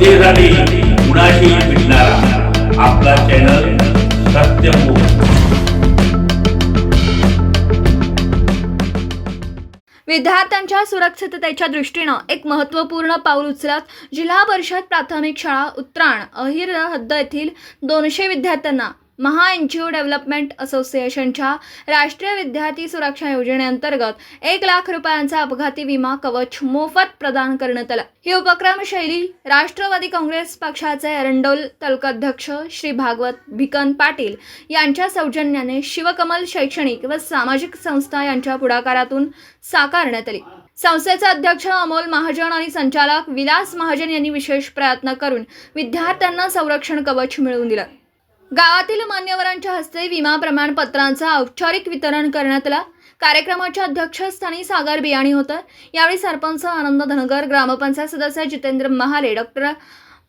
तेज आणि भेटणारा आपला चॅनल सत्यमुख विद्यार्थ्यांच्या सुरक्षिततेच्या दृष्टीनं एक महत्त्वपूर्ण पाऊल उचलत जिल्हा परिषद प्राथमिक शाळा उत्तराण अहिर हद्द येथील दोनशे विद्यार्थ्यांना महा एन जी ओ डेव्हलपमेंट असोसिएशनच्या राष्ट्रीय विद्यार्थी सुरक्षा योजनेअंतर्गत एक लाख रुपयांचा अपघाती विमा कवच मोफत प्रदान करण्यात आला. ही उपक्रम शैली राष्ट्रवादी काँग्रेस पक्षाचे एरंडोल तालुकाध्यक्ष श्री भागवत भिकन पाटील यांच्या सौजन्याने शिवकमल शैक्षणिक व सामाजिक संस्था यांच्या पुढाकारातून साकारण्यात आली. संस्थेचे अध्यक्ष अमोल महाजन आणि संचालक विलास महाजन यांनी विशेष प्रयत्न करून विद्यार्थ्यांना संरक्षण कवच मिळवून दिलं. गावातील मान्यवरांच्या हस्ते विमा प्रमाणपत्रांचं औपचारिक वितरण करण्यात आलं. कार्यक्रमाच्या अध्यक्षस्थानी सागर बियाणी होतं. यावेळी सरपंच आनंद धनगर ग्रामपंचायत सदस्य जितेंद्र महाले डॉक्टर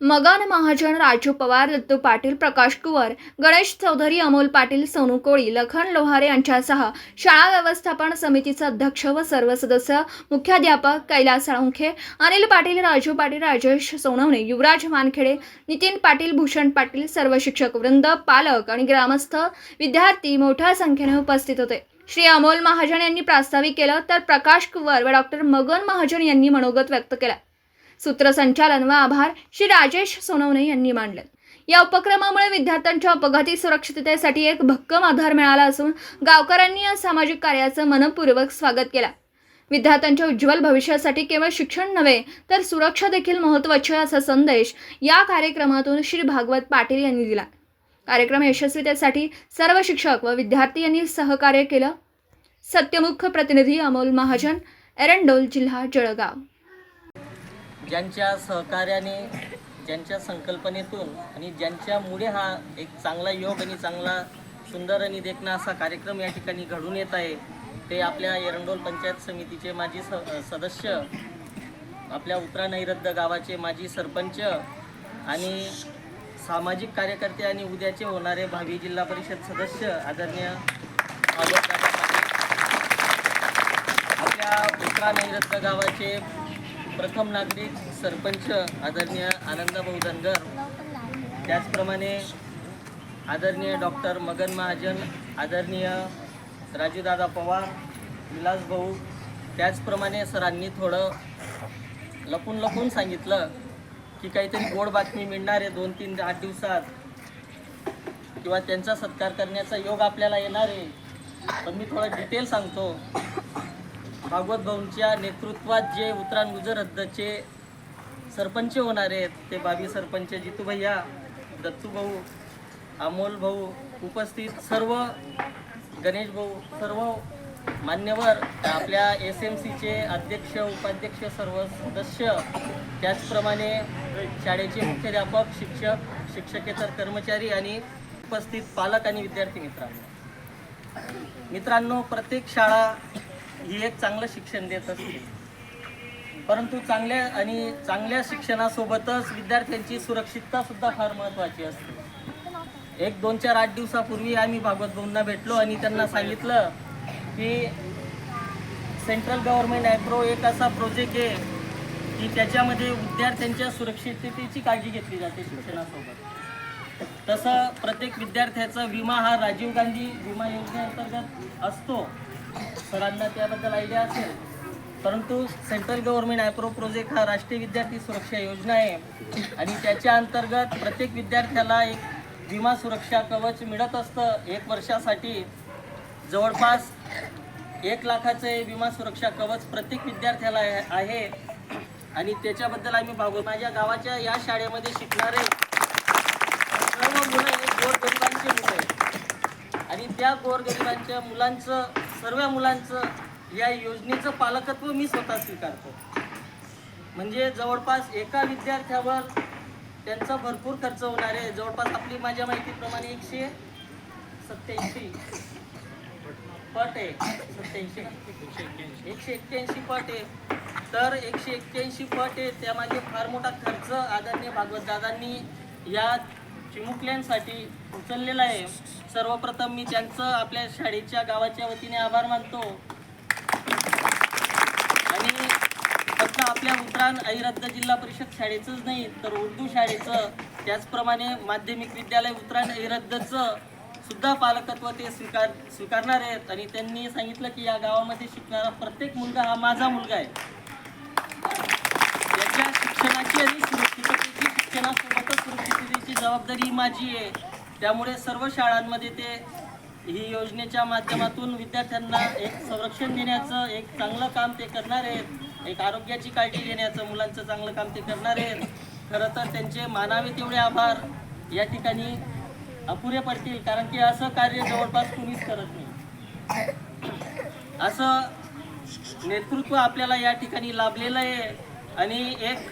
मगन महाजन राजू पवार दत्तू पाटील प्रकाश कुवर गणेश चौधरी अमोल पाटील सोनू कोळी लखन लोहारे यांच्यासह शाळा व्यवस्थापन समितीचे अध्यक्ष व सर्व सदस्य मुख्याध्यापक कैलास साळुंखे अनिल पाटील राजू पाटील राजेश सोनवणे युवराज मानखेडे नितीन पाटील भूषण पाटील सर्व शिक्षक वृंद पालक आणि ग्रामस्थ विद्यार्थी मोठ्या संख्येने उपस्थित होते. श्री अमोल महाजन यांनी प्रास्ताविक केलं तर प्रकाश कुवर व डॉक्टर मगन महाजन यांनी मनोगत व्यक्त केला. सूत्रसंचालन व आभार श्री राजेश सोनवणे यांनी मांडले. या उपक्रमामुळे विद्यार्थ्यांच्या अपघाती सुरक्षिततेसाठी एक भक्कम आधार मिळाला असून गावकऱ्यांनी या सामाजिक कार्याचं मनपूर्वक स्वागत केलं. विद्यार्थ्यांच्या उज्ज्वल भविष्यासाठी केवळ शिक्षण नव्हे तर सुरक्षा देखील महत्त्वाची आहे असा संदेश या कार्यक्रमातून श्री भागवत पाटील यांनी दिला. कार्यक्रम यशस्वीतेसाठी सर्व शिक्षक व विद्यार्थी यांनी सहकार्य केलं. सत्यमुख प्रतिनिधी अमोल महाजन एरंडोल जिल्हा जळगाव. ज्यांच्या सहकार्याने ज्यांच्या संकल्पनेतून आणि ज्यांच्यामुळे हा एक चांगला योग आणि चांगला सुंदर आणि देखणा असा कार्यक्रम या ठिकाणी घडून येत आहे ते आपल्या एरंडोल पंचायत समितीचे माजी स सदस्य आपल्या उत्तरा नैरद्द गावाचे माजी सरपंच आणि सामाजिक कार्यकर्ते आणि उद्याचे होणारे भावी जिल्हा परिषद सदस्य आदरणीय आपल्या उत्तरा नैरद्द गावाचे प्रथम नागरिक सरपंच आदरणीय आनंदाभाऊ धनगर. त्याचप्रमाणे आदरणीय डॉक्टर मगन महाजन आदरणीय राजूदादा पवार विलास भाऊ. त्याचप्रमाणे सरांनी थोडं लपून लपून सांगितलं की काहीतरी गोड बातमी मिळणार आहे दोन तीन आठ दिवसात. किंवा त्यांचा सत्कार करण्याचा योग आपल्याला येणार आहे. पण मी थोडं डिटेल सांगतो. भागवत भाऊंच्या नेतृत्वात जे उत्तरायण गुजर हद्दचे सरपंच होणार आहेत ते बाबी सरपंच जितू भैया दत्तू भाऊ अमोल भाऊ उपस्थित सर्व गणेश भाऊ सर्व मान्यवर आपल्या एस एम सीचे अध्यक्ष उपाध्यक्ष सर्व सदस्य त्याचप्रमाणे शाळेचे मुख्याध्यापक शिक्षक शिक्षकेतर कर्मचारी आणि उपस्थित पालक आणि विद्यार्थी मित्रांनो. मित्रांनो प्रत्येक शाळा ही एक चांगलं शिक्षण देत असते. परंतु चांगल्या आणि चांगल्या शिक्षणासोबतच विद्यार्थ्यांची सुरक्षितता सुद्धा फार महत्त्वाची असते. एक दोन चार आठ दिवसापूर्वी आम्ही भागवत भाऊंना भेटलो आणि त्यांना सांगितलं की सेंट्रल गव्हर्नमेंट ॲप्रो एक असा प्रोजेक्ट आहे की त्याच्यामध्ये विद्यार्थ्यांच्या सुरक्षिततेची काळजी घेतली जाते शिक्षणासोबत. तसं प्रत्येक विद्यार्थ्याचा विमा हा राजीव गांधी विमा योजनेअंतर्गत असतो. सरांना त्याबद्दल आयडिया असेल. परंतु सेंट्रल गव्हर्नमेंट ॲप्रो प्रोजेक्ट हा राष्ट्रीय विद्यार्थी सुरक्षा योजना आहे. आणि त्याच्या अंतर्गत प्रत्येक विद्यार्थ्याला एक विमा सुरक्षा कवच मिळत असतं. एक वर्षासाठी जवळपास एक लाखाचे विमा सुरक्षा कवच प्रत्येक विद्यार्थ्याला आहे- आणि त्याच्याबद्दल आम्ही भागवत माझ्या गावाच्या या शाळेमध्ये शिकणारे सर्व मुलं हे गोरगरिबांचे मुलं आहेत. आणि त्या गोरगरिबांच्या मुलांचं सर्व मुलांचं या योजनेचं पालकत्व मी स्वतः स्वीकारतो. म्हणजे जवळपास एका विद्यार्थ्यावर त्यांचा भरपूर खर्च होणार आहे. जवळपास आपली माझ्या माहितीप्रमाणे एकशे सत्याऐंशी पट आहे. सत्याऐंशी एकशे एक्क्याऐंशी पट आहे. तर एकशे एक्क्याऐंशी पट आहे. त्यामागे फार मोठा खर्च आदरणीय भागवतदादांनी या चिमुकल्यांसाठी उचललेला आहे. सर्वप्रथम मी त्यांचं आपल्या शाळेच्या गावाच्या वतीने आभार मानतो. आणि फक्त आपल्या आपल्या अहिरद्द जिल्हा परिषद शाळेचंच नाही तर उर्दू शाळेचं त्याचप्रमाणे माध्यमिक विद्यालय उतराण अहिरद्दचं सुद्धा पालकत्व ते स्वीकार स्वीकारणार आहेत. आणि त्यांनी सांगितलं की या गावामध्ये शिकणारा प्रत्येक मुलगा हा माझा मुलगा आहे. त्याच्या शिक्षणाची आणि सुरक्षिततेची सुरक्षिततेची जबाबदारी ही माझी आहे. त्यामुळे सर्व शाळांमध्ये ते ही योजनेच्या माध्यमातून विद्यार्थ्यांना एक संरक्षण देण्याचं एक चांगलं काम ते करणार आहेत. एक आरोग्याची काळजी घेण्याचं मुलांचं चांगलं काम ते करणार आहेत. खरं तर त्यांचे मानावे तेवढे आभार. या ठिकाणी अपुरे पडतील कारण की असं कार्य जवळपास कुणीच करत नाही. असं नेतृत्व आपल्याला या ठिकाणी लाभलेलं आहे. आणि एक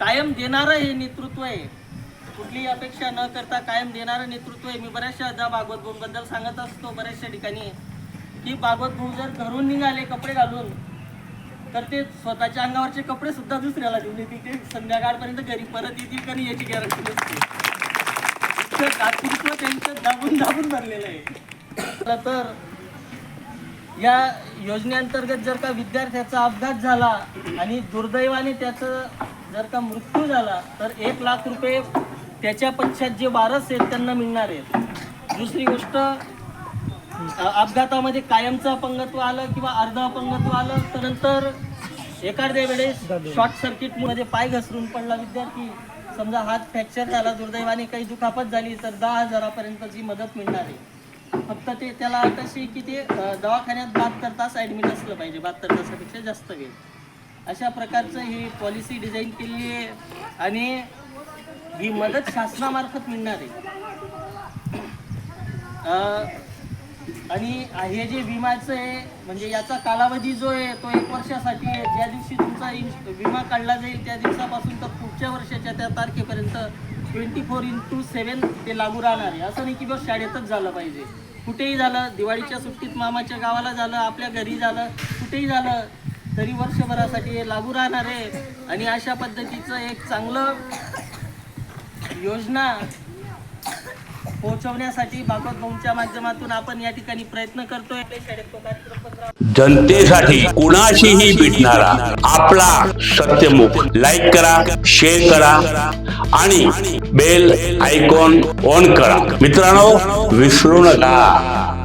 कायम देणारं हे नेतृत्व आहे. कुठलीही अपेक्षा न करता कायम देणारं नेतृत्व आहे मी बऱ्याचशा जा भागवत भाऊंबद्दल सांगत असतो बऱ्याचशा ठिकाणी. की भागवत भाऊ जर घरून निघाले कपडे घालून तर ते स्वतःच्या अंगावरचे कपडे सुद्धा दुसऱ्याला देऊन येतील. ते संध्याकाळपर्यंत घरी परत येतील का नाही याची गॅरंटी नसते. इतकं दातृत्व त्यांचं दाबून दाबून भरलेलं आहे. तर या योजनेअंतर्गत जर का विद्यार्थ्याचा अपघात झाला आणि दुर्दैवाने त्याचं जर का मृत्यू झाला तर एक लाख रुपये त्याच्या पश्चात जे वारस आहेत त्यांना मिळणार आहेत. दुसरी गोष्ट अपघातामध्ये कायमचं अपंगत्व आलं किंवा अर्ध अपंगत्व आलं तर नंतर एखाद्या वेळेस शॉर्ट सर्किटमध्ये पाय घसरून पडला विद्यार्थी. समजा हात फ्रॅक्चर झाला दुर्दैवाने काही दुखापत झाली तर दहा हजारापर्यंतची मदत मिळणार आहे. फक्त ते त्याला कशी की ते दवाखान्यात बहात्तर तास ॲडमिट असलं पाहिजे बहात्तर तासापेक्षा जास्त वेळ. अशा प्रकारचं ही पॉलिसी डिझाईन केली आहे. आणि ही मदत शासनामार्फत मिळणार आहे. आणि हे जे विमाचं आहे म्हणजे याचा कालावधी जो आहे तो एक वर्षासाठी आहे. ज्या दिवशी तुमचा इन- विमा काढला जाईल त्या दिवसापासून तर पुढच्या वर्षाच्या त्या तारखेपर्यंत ट्वेंटी फोर इंटू सेवन ते लागू राहणार आहे. असं नाही की बस शाळेतच झालं पाहिजे. कुठेही झालं दिवाळीच्या सुट्टीत मामाच्या गावाला झालं आपल्या घरी झालं कुठेही झालं तरी वर्षभरासाठी हे लागू राहणार आहे. आणि अशा पद्धतीचं एक चांगलं योजना पोहोचवण्यासाठी भागवत भाऊंच्या माध्यमातून आपण या ठिकाणी प्रयत्न करतोय. जनतेसाठी कुणाशीही भेटणारा आपला सत्यमुख. लाईक करा शेअर करा आणि बेल आयकॉन ऑन करा. मित्रांनो विसरू नका.